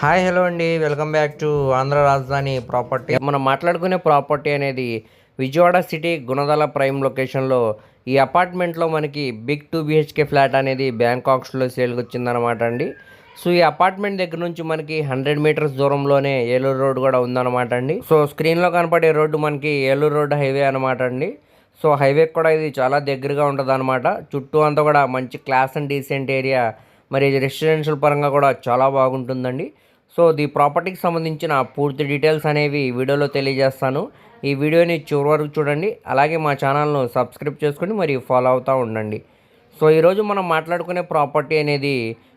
Hi hello అండి. Welcome back to Andhra Rajadhani property. మనం మాట్లాడుకునే ప్రాపర్టీ అనేది విజయవాడ సిటీ గుణదల ప్రైమ్ లొకేషన్లో ఈ అపార్ట్మెంట్లో మనకి బిగ్ టూ బిహెచ్కే ఫ్లాట్ అనేది బ్యాంకాక్స్లో సేల్కి వచ్చిందనమాట అండి. సో ఈ అపార్ట్మెంట్ దగ్గర నుంచి మనకి హండ్రెడ్ మీటర్స్ దూరంలోనే ఏలూరు రోడ్ కూడా ఉందన్నమాట అండి. సో స్క్రీన్లో కనపడే రోడ్డు మనకి ఏలూరు రోడ్ హైవే అనమాట అండి. సో హైవే కూడా ఇది చాలా దగ్గరగా ఉంటుంది అనమాట చుట్టూ అంతా కూడా మంచి క్లాస్ అండ్ డీసెంట్ ఏరియా మరి రెసిడెన్షియల్ పరంగా కూడా చాలా బాగుంటుందండి. సో ది ప్రాపర్టీకి సంబంధించిన పూర్తి డీటెయిల్స్ అనేవి వీడియోలో తెలియజేస్తాను. ఈ వీడియోని చివరి వరకు చూడండి. అలాగే మా ఛానల్ను సబ్స్క్రైబ్ చేసుకుని మరి ఫాలో అవుతూ ఉండండి. సో ఈరోజు మనం మాట్లాడుకునే ప్రాపర్టీ అనేది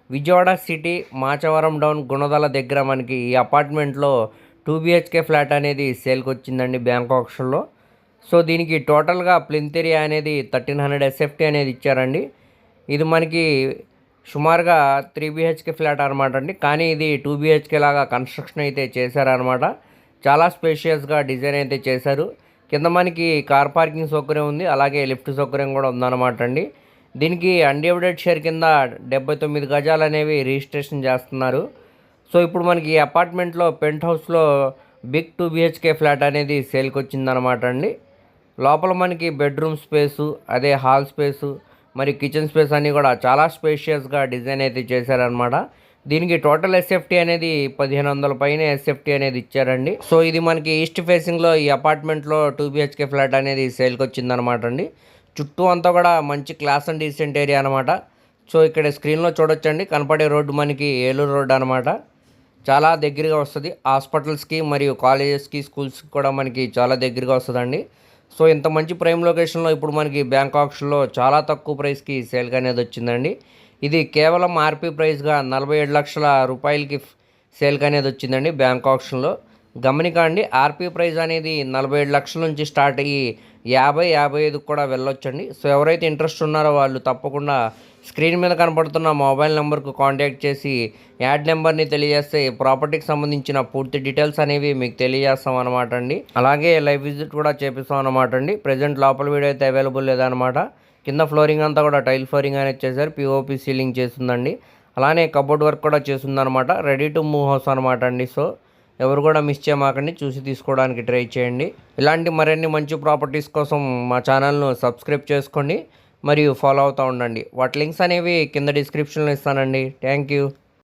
విజయవాడ సిటీ మాచవరం డౌన్ గుణదల దగ్గర మనకి ఈ అపార్ట్మెంట్లో టూ బిహెచ్కే ఫ్లాట్ అనేది సేల్కి వచ్చిందండి బ్యాంక్ ఆప్షన్లో. సో దీనికి టోటల్గా ప్లింత్ ఏరియా అనేది thirteen hundred S F T అనేది ఇచ్చారండి. ఇది మనకి సుమారుగా త్రీ బిహెచ్కే ఫ్లాట్ అనమాట అండి. కానీ ఇది టూ బిహెచ్కే లాగా కన్స్ట్రక్షన్ అయితే చేశారనమాట చాలా స్పేషియస్గా డిజైన్ అయితే చేశారు. కింద మనకి కార్ పార్కింగ్ సౌకర్యం ఉంది. అలాగే లిఫ్ట్ సౌకర్యం కూడా ఉందన్నమాట అండి. దీనికి అన్డివైడెడ్ షేర్ కింద డెబ్బై తొమ్మిది గజాలు అనేవి రిజిస్ట్రేషన్ చేస్తున్నారు. సో ఇప్పుడు మనకి ఈ అపార్ట్మెంట్లో పెంట్ హౌస్లో బిగ్ టూ బిహెచ్కే ఫ్లాట్ అనేది సేల్కి వచ్చిందనమాట అండి. లోపల మనకి బెడ్రూమ్ స్పేసు అదే హాల్ స్పేసు మరి కిచెన్ స్పేస్ అన్నీ కూడా చాలా స్పేషియస్గా డిజైన్ అయితే చేశారనమాట దీనికి టోటల్ ఎస్ఎఫ్టీ అనేది పదిహేను వందల పైన ఎస్ఎఫ్టీ అనేది ఇచ్చారండి. సో ఇది మనకి ఈస్ట్ ఫేసింగ్లో ఈ అపార్ట్మెంట్లో టూ బిహెచ్కే ఫ్లాట్ అనేది సేల్కి వచ్చిందనమాట అండి. చుట్టూ అంతా కూడా మంచి క్లాస్ అండ్ డీసెంట్ ఏరియా అనమాట సో ఇక్కడ స్క్రీన్లో చూడొచ్చండి. కనపడే రోడ్డు మనకి ఏలూరు రోడ్డు అనమాట చాలా దగ్గరగా వస్తుంది. హాస్పిటల్స్కి మరియు కాలేజెస్కి స్కూల్స్కి కూడా మనకి చాలా దగ్గరగా వస్తుందండి. సో ఇంత మంచి ప్రైమ్ లొకేషన్లో ఇప్పుడు మనకి బ్యాంకాక్స్లో చాలా తక్కువ ప్రైస్కి సేల్గా అనేది వచ్చిందండి. ఇది కేవలం ఆర్పీ ప్రైస్గా నలభై ఏడు లక్షల రూపాయలకి సేల్గా అనేది వచ్చిందండి బ్యాంక్ ఆప్షన్లో. గమనికండి ఆర్పీ ప్రైజ్ అనేది నలభై ఏడు లక్షల నుంచి స్టార్ట్ అయ్యి యాభై యాభై ఐదుకి కూడా వెళ్ళొచ్చండి. సో ఎవరైతే ఇంట్రెస్ట్ ఉన్నారో వాళ్ళు తప్పకుండా స్క్రీన్ మీద కనపడుతున్న మొబైల్ నెంబర్కు కాంటాక్ట్ చేసి యాడ్ నెంబర్ని తెలియజేస్తే ప్రాపర్టీకి సంబంధించిన పూర్తి డీటెయిల్స్ అనేవి మీకు తెలియజేస్తాం అనమాట అండి. అలాగే లైవ్ విజిట్ కూడా చేపిస్తాం అనమాట అండి. ప్రజెంట్ లోపల వీడియో అయితే అవైలబుల్ లేదనమాట కింద ఫ్లోరింగ్ అంతా కూడా టైల్ ఫ్లోరింగ్ అనేది చేశారు. పిఓపి సీలింగ్ చేసిందండి అలానే కబోర్డ్ వర్క్ కూడా చేసిందనమాట రెడీ టు మూవ్ హౌస్ అనమాట అండి. సో ఎవరు కూడా మిస్ చేయమాకండి చూసి తీసుకోవడానికి ట్రై చేయండి. ఇలాంటి మరిన్ని మంచి ప్రాపర్టీస్ కోసం మా ఛానల్ను సబ్స్క్రైబ్ చేసుకోండి మరియు ఫాలో అవుతూ ఉండండి. వాటి లింక్స్ అనేవి కింద డిస్క్రిప్షన్లో ఇస్తానండి. Thank you